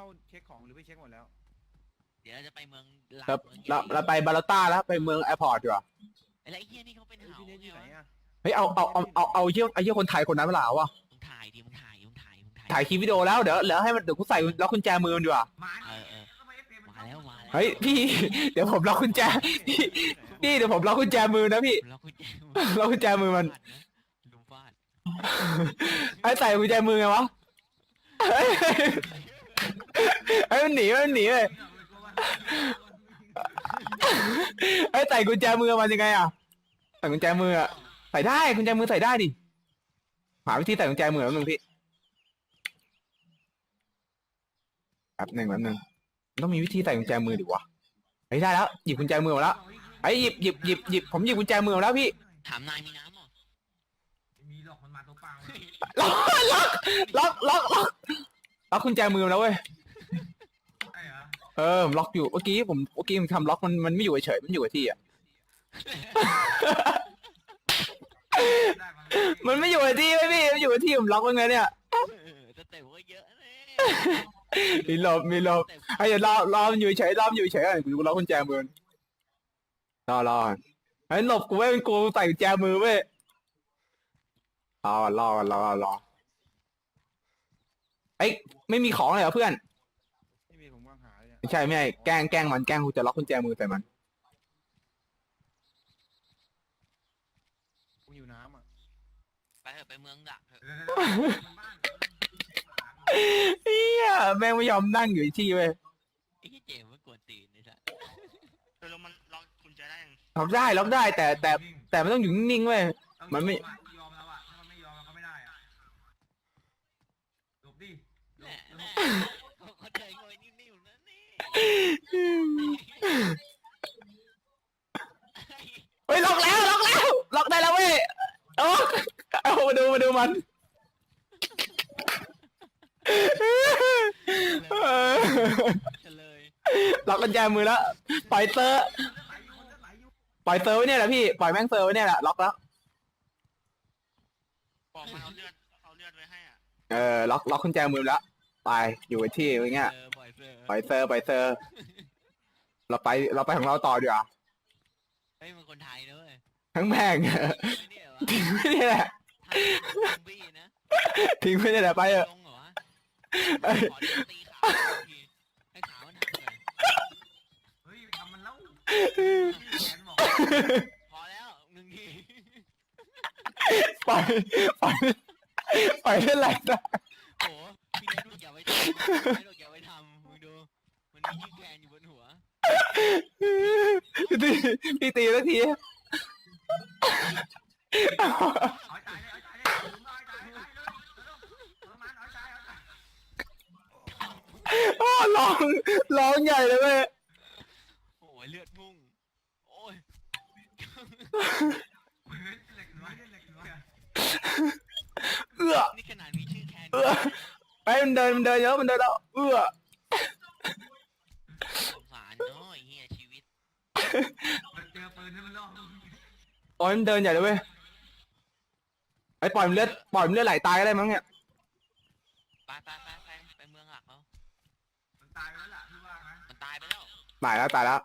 เข้าเช็คของหรือไปเช็คหมดแล้ว เดี๋ยวเราจะไปเมืองหลักเราเมืองใหเราญ่เราไปบาลาต้าแล้วไปเมืองแอร์พอร์ตดีกว่าไอ้แล้วไอ้เหี้ยนี่เขาเป็นเฮ้ยเห่าพี่เนทอยู่ไหนไงวะอะเฮ้ยเอาเอาเอาเอาเอาเยี่ยไอ้เยี่ยคนไทยคนนั้นมาหลาวะมึงถ่ายดิมึงถ่ายมึงถ่ายมึงถ่ายถ่ายคลิปวิดีโอแล้วเดี๋ยวเดี๋ยวให้มันเดี๋ยวกูใส่ล็อกกุญแจมือมันดีกว่ามาเออเออทำไม FM มันมาแล้วมาแล้วเฮ้ยพี่ เดี๋ยวผมล็อกกุญแจพี่พี่เดี๋ยวผมล็อกกุญแจมือนะพี่ล็อกกุญแจล็อกกุญแจมือมัน ลุมฟาดไอ้ใส่กุญแจมือไงวะเฮ้ยไอ้ย มันหนีมันหนีเลยไอ้ยใส่กุญแจมือมันยังไงอะใส่กุญแจมืออะใส่ได้กุญแจมือใส่ได้ดิหาวิธีใส่กุญแจมือแล้วนึงพี่แป๊บหนึ่งแป๊บหนึ่งมันต้องมีวิธีใส่กุญแจมือดิวะเฮ้ยได้แล้วหยิบกุญแจมือมาแล้วไอ้ยหยิบหยิบหยิบหยิบผมหยิบกุญแจมือมาแล้วพี่ถามนายมีน้ำเหรอมีหรอกมันมาตัวเปล่าล็อกล็อกล็อกล็อกล็อกล็อกกุญแจมือมาแล้วเว้ยไอ้ เหรอเออผมล็อกอยู่เมื่อกี้ผมเมื่อกี้ผมทำล็อกมันมันไม่อยู่เฉยๆมันอยู่กับที่อะ ได้มามันไม่อยู่กับที่ไม่พี่มันอยู่กับที่ผมล็อกไว้ไงเนี่ยเออสเต็ปก็เยอะเลยมีหลบมีหลบสเต็ปไอ้เดี๋ยวรอรอมันอยู่เฉยรอมันอยู่เฉยอะกูล็อกกุญแจมือมันรอรอไอ้หลบกูไว้เป็นกูใส่กุญแจมือเว้ยรอรอรอรอไอ้ยไม่มีของเลยเหรอเพื่อน ไม่ใช่ไม่ใช่แกล้งแกล้งมันแกล้งกูจะล็อกกุญแจมือใส่มันผมอยู่น้ำอะไปเถอะไปเมืองหลักเถอะเดี๋ยวๆๆมันบ้านเฮียแม่งไม่ยอมนั่งอยู่ที่เว้ยไอ้เหี้ยเจมส์มันกวนตีนไอ้สัสเออแล้วมันล็อกกุญแจได้ยังล็อกได้ล็อกได้แต่แต่แต่มันต้องอยู่นิ่งๆเว้ยต้องมันไม่ยออะยอมแล้วอะ ถ้ามันไม่ยอมมันก็ไม่ได้อะหลบดิหลแน่บหลแน่บ เฮ้ยล็อกแล้วล็อกแล้วล็อกได้แล้วเว้ยโอ้เอามาดูมาดูมันเออเฉลยล็อกกุญแจมือแล้วปล่อยเซอร์ไหลอยู่คนไหลอยู่ปล่อยเซอร์ไว้เนี่ยแหละพี่ปล่อยแม่งเซอร์ไว้เนี่ยแหละล็อกแล้วบอกมันเอาเลือดเอาเลือดไว้ให้อะเออล็อกล็อกกุญแจมือแล้ว ไปอยู่กับที่อย่างเงี้ยเออปล่อยเสือปล่อยเซอร์ปล่อยเซอร์เราไปเราไปของเราต่อดีกว่าเฮ้ยมันคนไทยนะเว้ยทั้งแม่งไม่เนี่ยเหรอทิ้งไม่ได้แหละไทยซอมบี้นะทิ้งไม่ได้แหละไปเถอะ ลงเหรอวะเอ้ย ขอตีขาทีให้ขามันหักเลยเฮ้ยทำมันแล้วแขนบอกพอแล้วหนึ่งทีปล่อยปล่อยปล่อยได้แหละ ไปทำพี่เนทบอกอย่าไปทำมึงดู มันมีชื่อแคนอยู่บนหัวพี่ตีพี่ตีแล้วทีเอาให้ตายเลยเอาให้ตายเลยเอาให้ตายให้ตายเลยเร็วๆเอามันเอาให้ตายเอาให้ตายโอ้ร้องร้องใหญ่เลยเว้ย โอ้ยเลือดมุ่ง โอ้ย เฮ้ยเหล็กน้อยเหล็กน้อยอะ เอื้อ นี่ขนาดมีชื่อแคน เอื้อ ไปมันเดินมันเดินเยอะมันเดินแล้วเอื้อสงสารเนาะไอ้เหี้ยชีวิตเจอปืนนี่มันล่อปล่อยมันเดินใหญ่เลยเว้ยไอ้ปล่อยมันเลือดปล่อยมันเลือดไหลตายก็ได้มั้งเนี่ยไปไปไปไปไปเมืองหลักแล้วมันตายไปแล้วล่ะพี่ว่านะมันตายไปแล้ว ตายแล้วตายแล้ว